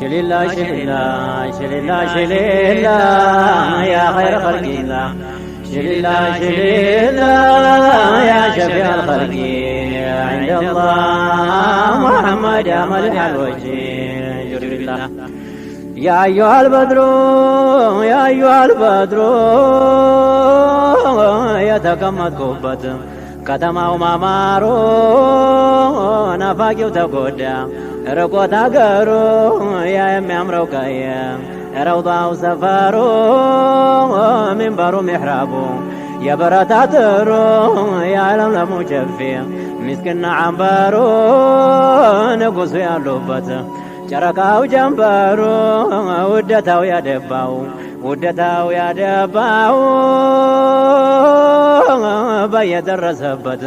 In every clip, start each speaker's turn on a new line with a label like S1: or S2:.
S1: شليلا شليلا شليلا شليلا يا خير خلق الله شليلا شليلا يا شفيع الخلق عند الله محمد أمل على الوجه. شليلا يا أيها البدر يا أيها البدر يتكمت كبتم ከተማው ማማሩ ናፋቂው ተጎዳ። ርቆት አገሩ ያ የሚያምረው ቀየ። ረውጣው ሰፈሩ ሚንበሩ ሚሕራቡ። የበረታ ጥሩ የዓለም ለሙጨፌ ሚስክና አንበሩ ንጉሱ ያሉበት። ጨረቃው ጀንበሩ ውደታው ያደባው። ውደታው ያደባው በየደረሰበት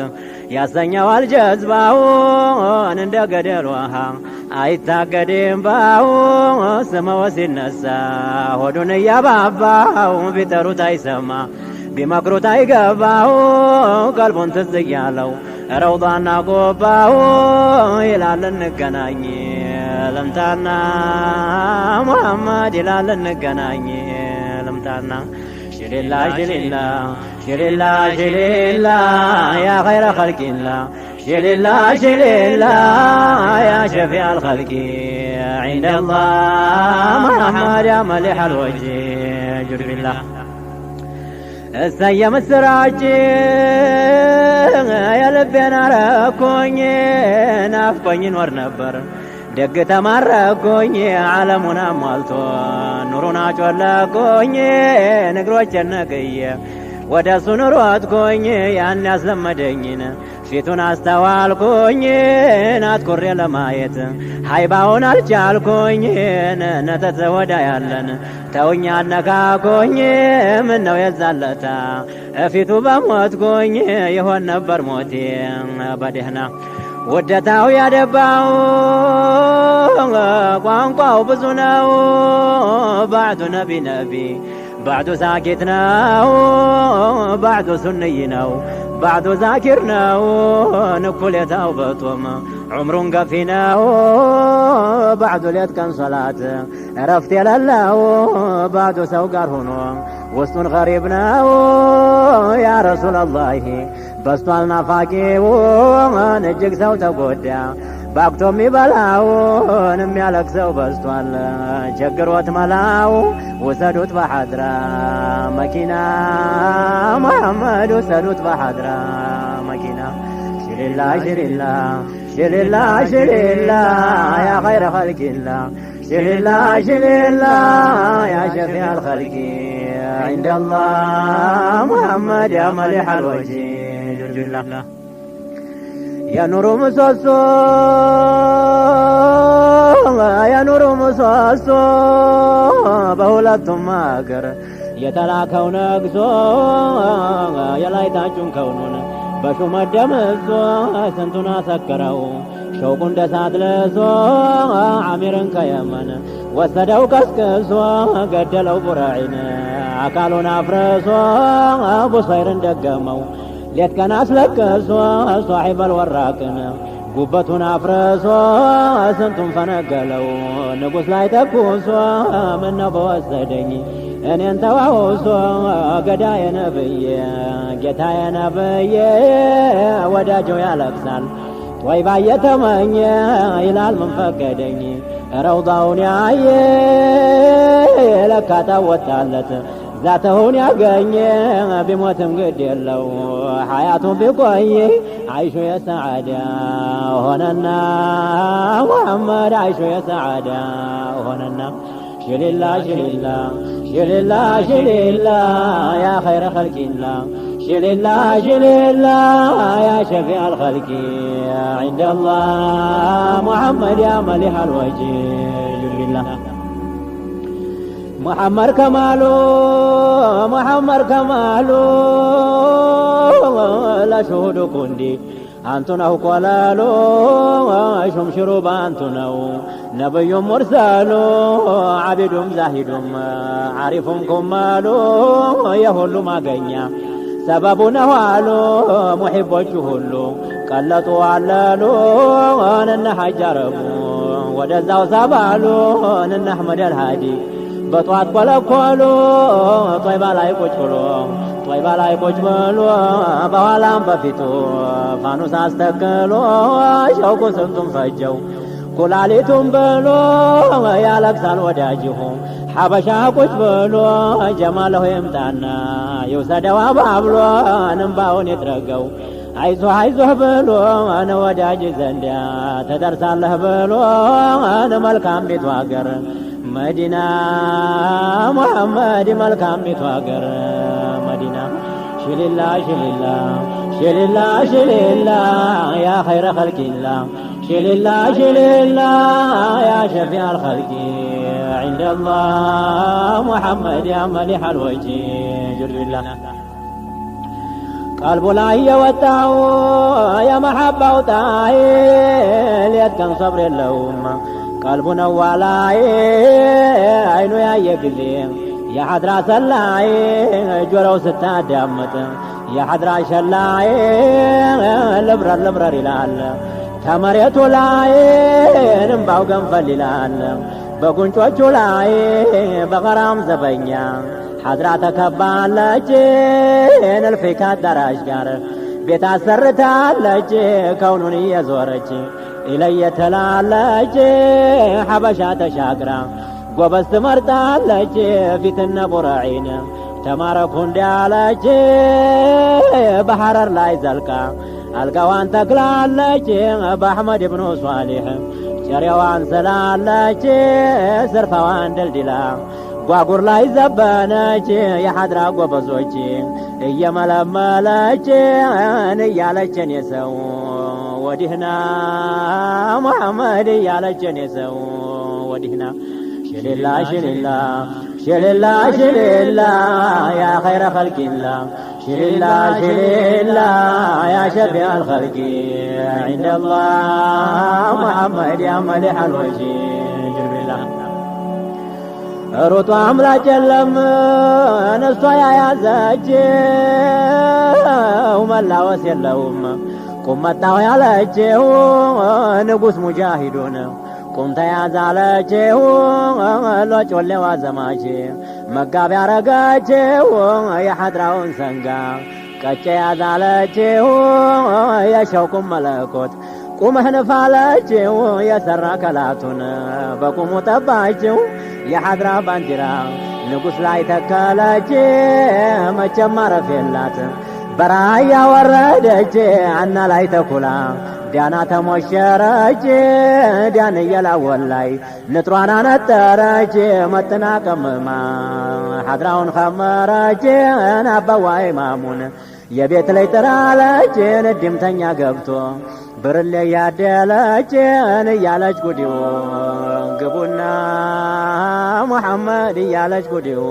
S1: ያሰኘዋል ጀዝባውን እንደ ገደል ውሃ አይታገድም ባው ስመወ ሲነሳ ሆዱን እያባባው ቢጠሩት አይሰማ ቢመክሩት አይገባው ቀልቡን ትዝ እያለው ረውጣና ጎባው ይላል እንገናኝ ልምጣና ሙሐመድ ይላል እንገናኝ ልምጣና جللا جللا جللا جللا يا خير خلق الله جللا جللا يا شفيع الخلق. عند الله مرحمة يا مليح الوجه. جرب الله. السيم السراج يا لبي ناركوني نافقوني نور نبر ደግ ተማረኮኝ ዓለሙን አሟልቶ ኑሩን አጮለቆኝ ንግሮች ነቅየ ወደ እሱ ኑሮትኮኝ ያን ያስለመደኝን ፊቱን አስተዋልኩኝ አትኩሬ ለማየት ሀይባውን አልቻልኩኝ ነተተ ወዳ ያለን ተውኛ አነካኮኝ ምን ነው የዛለታ እፊቱ በሞትኩኝ ይሆን ነበር ሞቴ በደህና ውደታው ያደባው ቋንቋው ብዙ ነው ባዕዱ ነቢ ነቢ ባዕዱ ሳኪት ነው ባዕዱ ሱንይ ነው ባዕዱ ዛኪር ነው ንኩሌታው በጦም ዑምሩን ገፊ ነው ባዕዱ ሌት ቀን ሶላት እረፍት የሌለው ባዕዱ ሰው ጋር ሆኖ ውስጡን ገሪብ ነው ያ ረሱላላሂ በስቷል ናፋቂውን እጅግ ሰው ተጎዳ ባክቶ የሚበላውን የሚያለቅሰው በስቷል ቸግሮት መላው ውሰዱት በሐድራ መኪና መሐመድ ውሰዱት በሐድራ መኪና ሽልላ ሽልላ ሽልላ ሽልላ ያ ኸይረ ኸልቂላ ሽልላ ሽልላ ያ ሸፊዕ አልኸልቂ عند الله محمد يا مليح الوجه ጆላ ያኖሮ መሷሶ ያኖሮ መሷሶ በሁለቱም አገር የተላከው ነግሶ የላይታችሁን ከውኑን በሹመት ደምሶ ስንቱን አሰከረው ሸውቁ እንደ ሳት ለሶ አሚርን ከየመን ወሰደው ቀስቅሶ ገደለው ቡራዒን አካሉን አፍረሶ ቡሰይርን ደገመው። ሌት ቀን አስለቅሶ ሷሒበል ወራቅን ጉበቱን አፍረሶ ስንቱን ፈነገለው። ንጉሥ ላይ ተኩሶ ምነው በወሰደኝ? እኔን ተዋውሶ ገዳዬ ነብዬ ጌታዬ ነብዬ ወዳጀው ያለቅሳል። ጦይባ እየተመኘ ይላል ምን ፈቀደኝ? ረውዳውን ያየ ለካ ታወጣለት ዛተውን ያገኘ ቢሞትም ግድ የለው ሐያቱን ቢቆይ አይሹ የሰዓዳ ሆነና ሙሐመድ አይሹ የሰዓዳ ሆነና ሽሊላ ሽሊላ ሽሊላ ሽሊላ ያ ኸይረ ኸልቂላ ሽሊላ ሽሊላ ያ ሸፊዕ አልኸልቂ عند الله محمد يا مليح الوجه جل محمد كمالو محمد كمالو لا شهود كندي አንቱ ነው ቆላሉ ሹምሽሩ በአንቱ ነው ነብዩም ሙርሰሉ ዓቢዱም ዛሂዱም ዓሪፉም ኩማሉ የሁሉ ማገኛ ሰበቡ ነው አሉ ሙሒቦቹ ሁሉ ቀለጡ አለሉ እነ ሐጅ አረቡ ወደዛው ሰባሉን እነ አሕመድ አልሃዲ በጧት ኮለኮሉ ጦይባ ላይ ቁጭ ብሎ ጦይባ ላይ ቁጭ ብሎ በኋላም በፊቱ ፋኑስ አስተክሎ ሸውቁ ስንቱን ፈጀው ኩላሊቱን ብሎ ያለቅሳል ወዳጅሁ ሐበሻ ቁጭ ብሎ ጀማለሁ ይምጣና ይውሰደው አባብሎ እንባውን ይጥረገው። አይዞህ አይዞህ ብሎ እነ ወዳጅ ዘንዳ ትደርሳለህ ብሎ እነ መልካም ቤቱ አገር መዲና ሙሐመድ መልካም ቤቱ አገር መዲና ሽሊላ ሽሊላ ሽሊላ ሽሊላ ያ ኸይረ ኸልቂላ ሽሊላ ሽሊላ ያ ሸፊዕ አልኸልቂ عند الله محمد يا مليح الوجه جل بالله ቀልቡ ላይ የወጣው የመሐባው ጣይ ሌት ቀን ሰብር የለውም ቀልቡ ነው ዋላይ አይኑ ያየ ጊዜ የሐድራ ሰላይ ጆሮው ስታዳምጥ የሐድራ ሸላይ ልብረር ልብረር ይላል። ተመሬቱ ላይ እንባው ገንፈል ይላል። በጉንጮቹ ላይ በቀራም ዘበኛ ሐድራ ተከባለች ንልፊካ አዳራሽ ጋር ቤት አሰርታለች ከውኑን እየዞረች ኢለየተላለች ሐበሻ ተሻግራ ጎበዝ ትመርጣለች ፊትነ ቡረዒን ተማረኩ እንዳለች በሐረር ላይ ዘልቃ አልጋዋን ተክላለች በአሕመድ ብኑ ሷሊሕ ጨሬዋን ስላለች ስርፋዋን ደልድላ ጓጉር ላይ ዘበነች የሐድራ ጎበዞች። እየመለመለች እያለችን የሰው ወዲህና ሙሐመድ እያለችን የሰው ወዲህና ሽልላ ሽልላ ሽልላ ሽልላ ያ ኸይረ ኸልቂላ ሽልላ ሽልላ ያ ሸፊዕ አልኸልቂ عند الله محمد يا مليح الوجه جل ሩጡ አምላጭ የለም እነሷ ያያዘችው መላወስ የለውም ቁም መጣሁ ያለችው ንጉሥ ሙጃሂዱን ቁም ተያዝ አለችው ሎጮሌዋ ዘማች መጋቢ ያረገችው የሐድራውን ሰንጋ ቀጨ ያዛለችው የሸውቁም መለኮት። ቁመህ ንፋለችው የሠራ ከላቱን። በቁሙ ጠባችው የሐድራ ባንዲራ። ንጉሥ ላይ ተከለች መቼም ማረፍ የላት በራያ ወረደች አና ላይ ተኩላ። ዳና ተሞሸረች ዳን እየላወል ላይ ንጥሯን አነጠረች መጥና ቀምማ ሐድራውን ኸመረች አባዋ ኢማሙን የቤት ላይ ጥራለችን እድምተኛ ገብቶ። ብርሌ ያደለችን እያለች ጉዲው ግቡና ሙሐመድ እያለች ጉዲው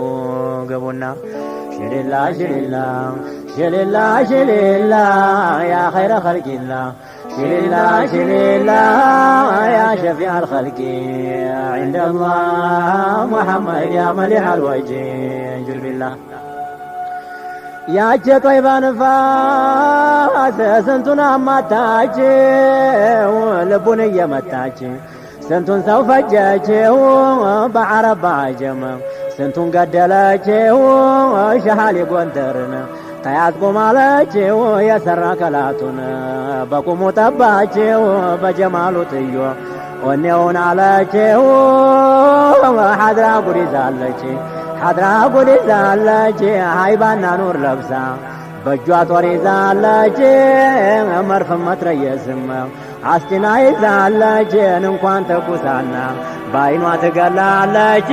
S1: ግቡና شللا شللا شللا شللا يا خير خلق الله شللا شللا يا شفيع الخلق. عند الله محمد يا مليح الوجه. جل بالله. يا طيب انفاس سنتنا ما تاجي لبني يا متاجي سنتون سوف جاجي بعرب عجمه ስንቱን ገደለችው? ሸሃሊ ጎንደርን ተያዝቁ ማለችው? የሠራ ከላቱን በቁሙ ጠባችው? በጀማሉ ጥዮ ወኔውን አለችው? ሐድራ ጉድ ይዛለች ሐድራ ጉድ ይዛለች። ሃይባና ኑር ለብሳ በእጇ ጦር ይዛለች። መርፍም መትረየስም አስቲና ይዛለች እንኳን ተኩሳና በዐይኗ ትገላለች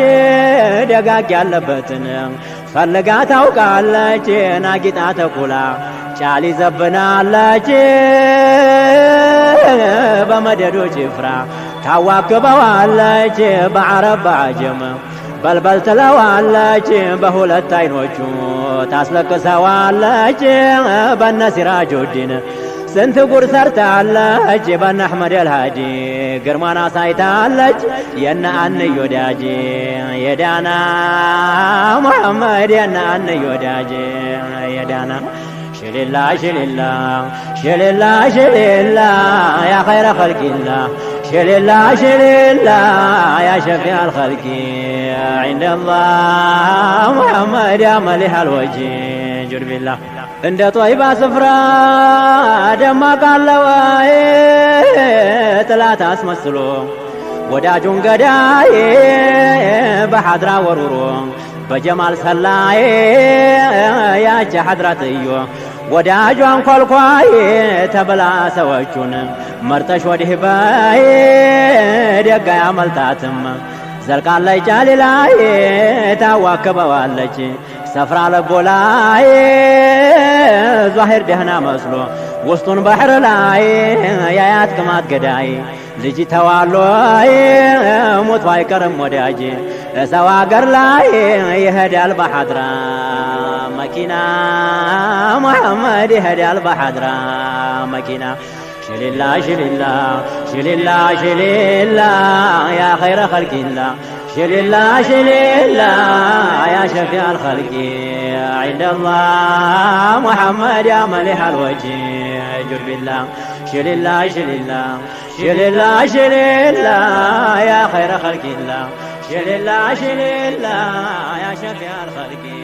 S1: ደጋግ ያለበትን ፈልጋ ታውቃለች ናጊጣ ተኩላ ጫሊ ዘብናለች በመደዶ ጭፍራ ታዋክበዋለች በዓረብ በዐጀም በልበል ትለዋለች በሁለት አይኖቹ ታስለቅሰዋለች በነ ሲራጁዲን ስንት ጉድ ሰርታለች በነ አሕመድ አልሃዲ ግርማን አሳይታለች የነ አንዮ ወዳጅ የዳና ሙሐመድ የነ አንዮ ወዳጅ የዳና ሽልላ ሽልላ ሽልላ ሽልላ ያ ኸይረ ኸልቂላ شللا شللا يا شفيع الخلق عند الله محمد يا مليح الوجه ጁርቢላ እንደ ጦይባ ስፍራ ደማቅ አለዋይ ጥላት አስመስሎ ወዳጁን ገዳይ በሐድራ ወሩሮ በጀማል ሰላይ ያች ሐድራ ትዮ ወዳጇን ኳልኳይ ተብላ ሰዎቹን መርጠሽ ወዲህ በይ ደጋ ያመልጣትም ዘልቃለች ጫሊ ታዋክበዋለች ሰፍራ ለቦ ላይ ዛሂር ደህና መስሎ ውስጡን ባሕር ላይ ያያት ቅማት ገዳይ ልጅ ተዋሎ ሞቱ አይቀርም ወዳጅ ሰው አገር ላይ ይሄዳል በሐድራ መኪና ሙሐመድ ይሄዳል በሐድራ መኪና ሽሊላ ሽሊላ ሽሊላ ሽሊላ ያ ኸይረ ኸልቂላ شللا شللا يا شفيع الخلق عند الله محمد يا مليح الوجه جر بالله شللا شللا شللا شللا يا خير خلق الله شللا شللا يا شفيع الخلق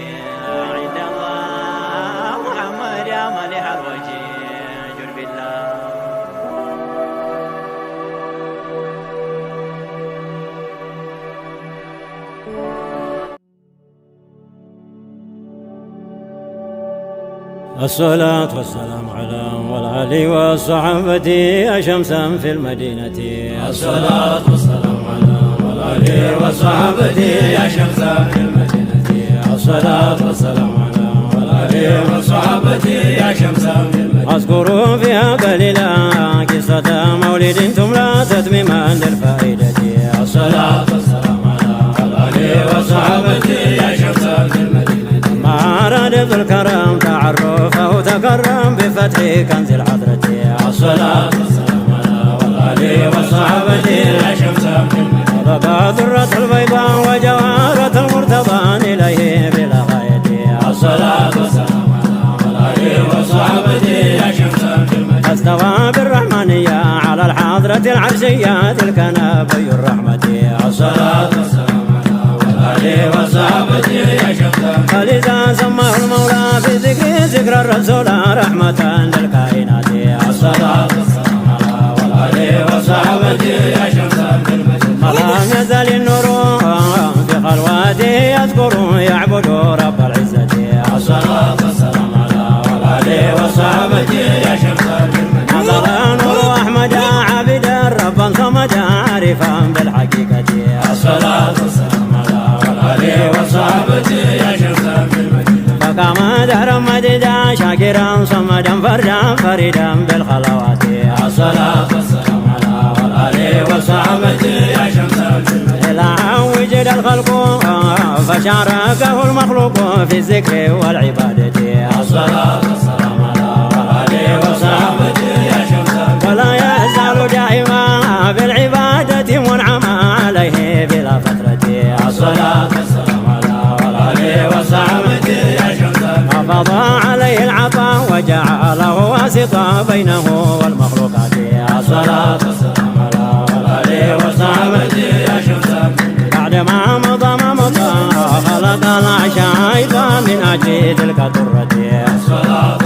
S2: الصلاة والسلام على والآل والصحابة يا شمسا في المدينة.
S3: الصلاة والسلام على والآل والصحابة يا شمسا في المدينة. الصلاة والسلام على والآل والصحابة يا شمسا في المدينة.
S2: أذكر فيها قليلا قصة مولد تملى تتميما للفائدة.
S3: الصلاة والسلام على والآل والصحابة يا شمسا في المدينة.
S2: ما أراد ذو الكرم تعرفه تكرم بفتح كنز الحضرة
S3: الصلاة والسلام على والآل في المدينة
S2: بقى ذرة البيضاء وجوهرة المرتضى إليه بلا غاية.
S3: الصلاة والسلام على والآل في المدينة
S2: استوى بالرحمنية على الحضرة العرشية تلك نبي الرحمة.
S3: الصلاة والسلام على والآل والصحابة يا شمسا
S2: فلذا سماه المولى في ذكر ذكر الرسول رحمة للكائنات
S3: الصلاة والسلام على والآل والصحابة
S2: مددا شاكرا صمدا فردا فريدا بالخلوات
S3: الصلاة والسلام على والآل والصحابة يا شمسا في المدينة
S2: إلى وجد الخلق فشاركه المخلوق في الذكر والعبادة
S3: الصلاة والسلام
S2: وجعله واسطا بينه والمخلوقات
S3: الصلاة. والسلام على يا شمسا
S2: بعدما مضى ما مضى خلق العشاء من أجل تلك الدرة.
S3: الصلاة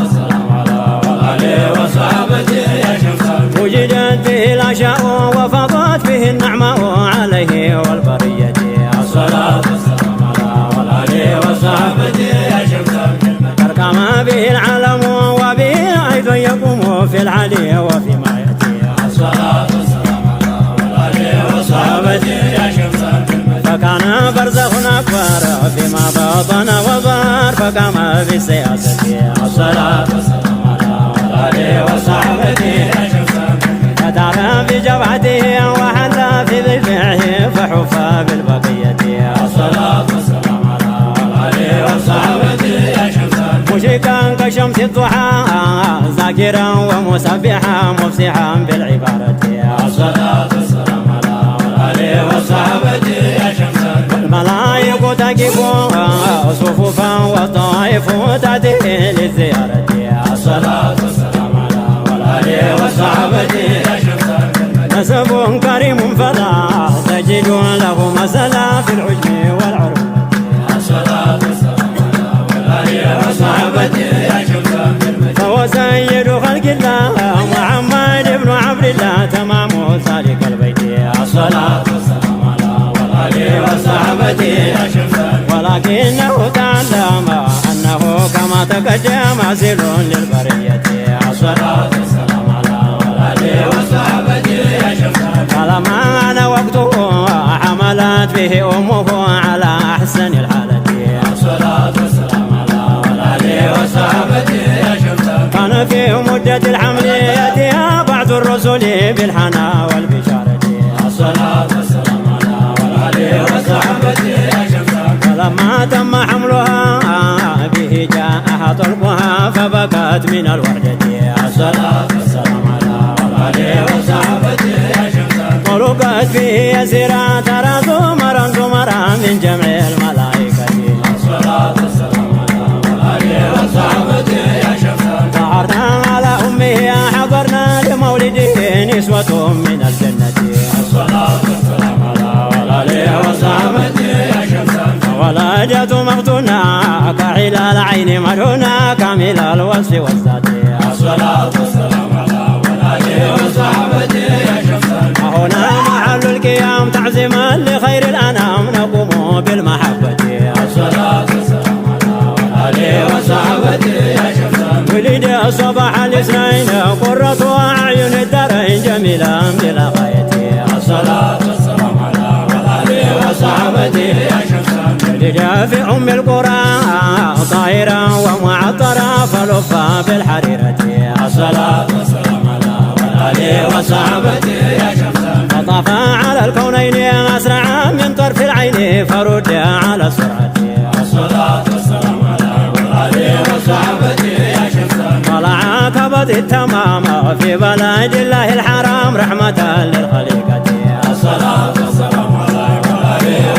S2: ثقها ذاكرا ومسبحا مفسحا بالعبارة
S3: الصلاة والسلام على آله وصحبه يا شمس
S2: الملائكة تقف صفوفا وطائف تأتي للزيارة
S3: الصلاة والسلام على آله وصحبه يا شمس
S2: نسب
S3: كريم فلا تجد له مثلا في
S2: العجم طالما وقته عملت به أمه على أحسن الحالة
S3: الصلاة والسلام على ولده وصحبته يا شمس
S2: كان في مدة العمل فبكت من الوردة
S3: الصلاة والسلام على والآل وصحبه يا شمس
S2: طرقت به يسيرا ترى زمرا زمرا من جمع الملائكة.
S3: الصلاة والسلام على والآل وصحبه يا شمس
S2: ظهرنا على أمه حضرنا لمولده نسوة من الجنة.
S3: الصلاة والسلام على والآل وصحبه يا شمس
S2: مفتونا كحل العين مدهونا كامل الوصف والذات في أم القرى طائرا ومعطرا فلفا بالحريرة
S3: الصلاة والسلام على والآل وصحبه. يا شمس
S2: فطاف على الكونين أسرع من طرف العين فرد على السرعة.
S3: الصلاة والسلام على والآل وصحبه. يا شمس
S2: طلع كبد التمام في بلد الله الحرام رحمة للخليقة.
S3: الصلاة والسلام على والآل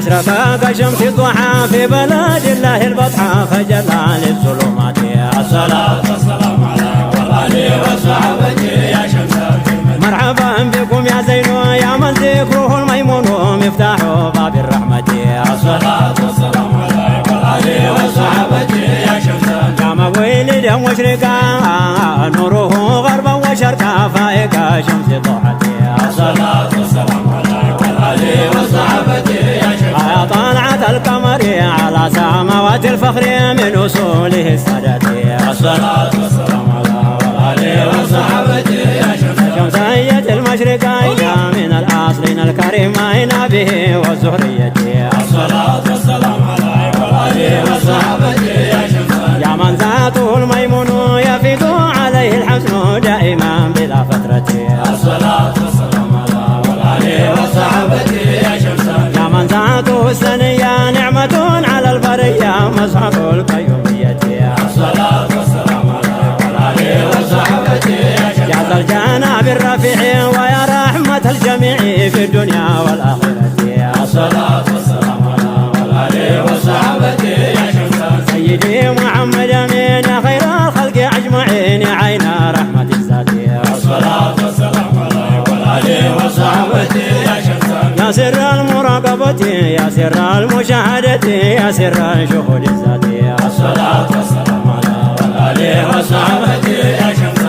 S2: أشرق كشمس الضحى في بلد الله البطحى فجلى للظلمات
S3: الصلاة والسلام على والآل وصحبه يا شمس
S2: مرحبا بكم يا زين يا من ذكره الميمون مفتاح باب الرحمة
S3: الصلاة والسلام على والآل وصحبه يا شمس
S2: قام ولد مشرقا نوره غربا وشرقا فائقا شمس ضحى
S3: الصلاة والسلام
S2: القمر على سماوات الفخر من وصوله السادات.
S3: الصلاة والسلام على وصحبه يا شمس
S2: شمسية المشرقين من الأصلين الكريمين به والزهرية.
S3: يا
S2: سر المراقبة يا سر المشاهدة يا سر شهود الذات.
S3: الصلاة والسلام على والآل وصحبه يا شمس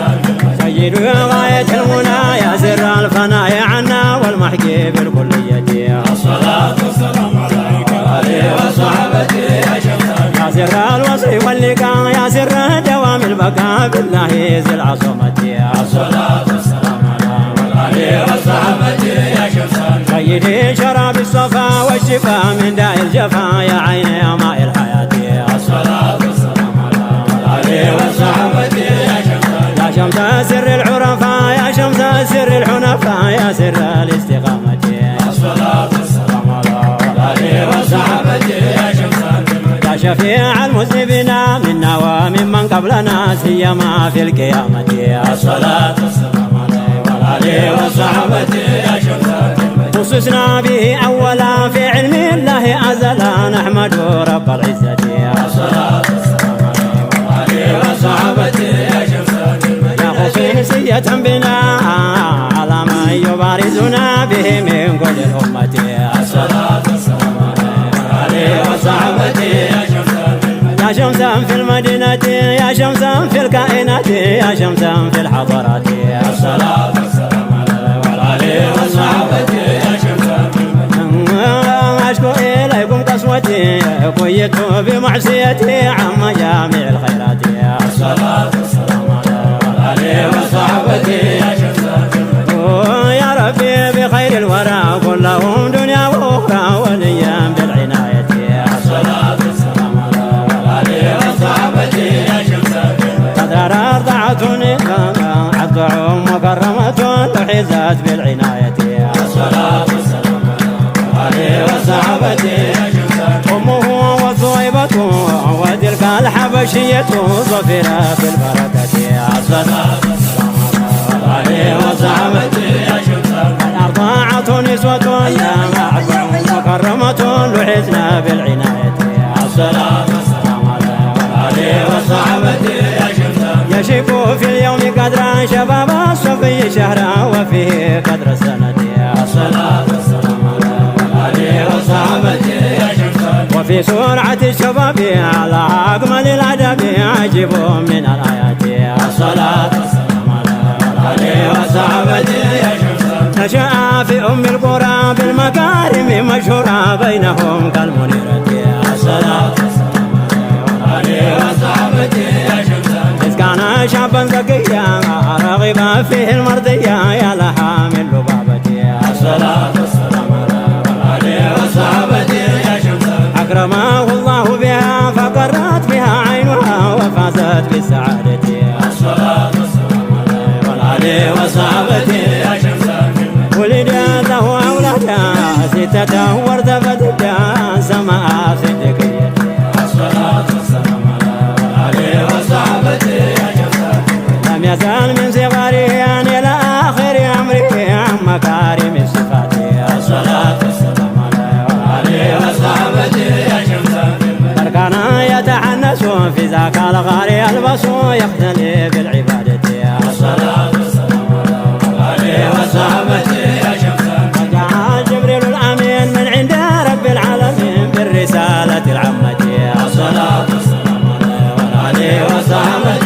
S2: سيد غاية المنى يا سر الفناء عنا والمحكي بالكلية.
S3: الصلاة والسلام على والآل وصحبه يا شمس
S2: يا سر الوصل واللقاء يا سر دوام البقاء بالله ذي العصمة.
S3: الصلاة والسلام على يا شمس
S2: سيدي شراب الصفا والشفاء من داء الجفا يا عين يا ماء الحياة
S3: الصلاة والسلام على والآل وصحبه يا شمس
S2: يا شمس سر العرفاء يا شمس سر الحنفاء يا سر الاستقامة
S3: الصلاة والسلام على والآل وصحبه يا شمس
S2: يا شفيع المذنبين منا وممن قبلنا سيما في القيامة
S3: الصلاة والسلام والآل وصحبه يا شمس
S2: خصصنا به أولا في علم الله أزلا نحمد رب العزة
S3: الصلاة والسلام يا
S2: بنا على من يبارزنا به من كل الأمة.
S3: الصلاة يا شمس
S2: في المدينة يا شمسا في الكائنات يا شمسا في الحضارات.
S3: الصلاة والسلام على والآل
S2: قيت بمعصيتي عم جامع الخيرات وشية ظفرة بالبركة الصلاة والسلام وصحبته
S3: يا
S2: نسوة مكرمة وحزنا بالعناية الصلاة والسلام
S3: وصحبته يا شمسة
S2: يشك في اليوم قدر شباب الصفي شهرا وفيه قدر السنة وفي سرعة الشباب على أكمل الأدب عجب من الآيات الصلاة والسلام
S3: عليه يا شمسة
S2: نشأ في أم القرى بالمكارم مشهورة بينهم كالمنيرة الصلاة
S3: عليه يا شمسة
S2: إذ كان شابا زكيا رغب فيه المرضية يا لها من لبابتي. الصلاة والسلام أكرمه الله بها فقرت بها عينها وفازت بالسعادة
S3: الصلاة والسلام عليه وصحبته يا شمسة
S2: ولدت له أولادها ستة Sama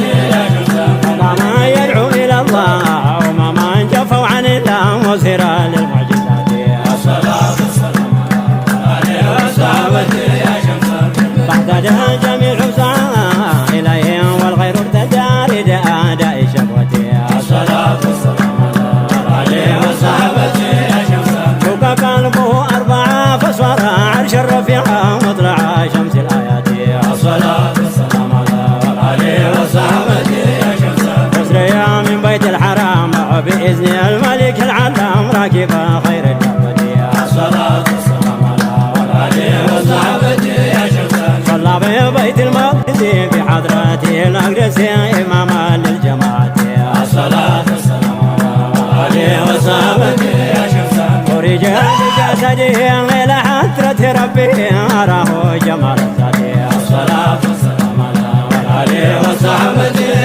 S3: الصلاة والسلام عليه وصحبته يا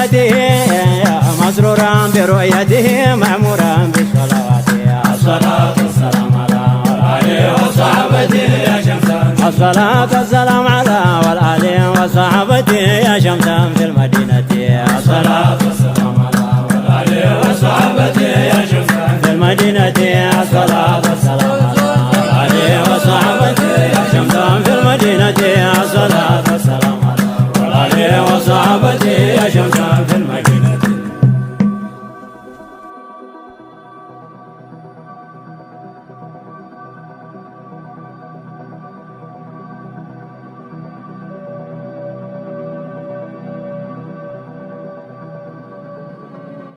S2: ليلته مسرورا برؤيته مأمورا بالصلوات
S3: الصلاة والسلام عليه وصحبته يا شمسة
S2: الصلاة والسلام على والآل وصحبته يا شمسا في المدينة.
S3: الصلاة والسلام عليه وصحبته يا شمسة
S2: في المدينة. الصلاة والسلام عليه وصحبته يا شمسا في المدينة. الصلاة والسلام عليه وصحبته يا شمسا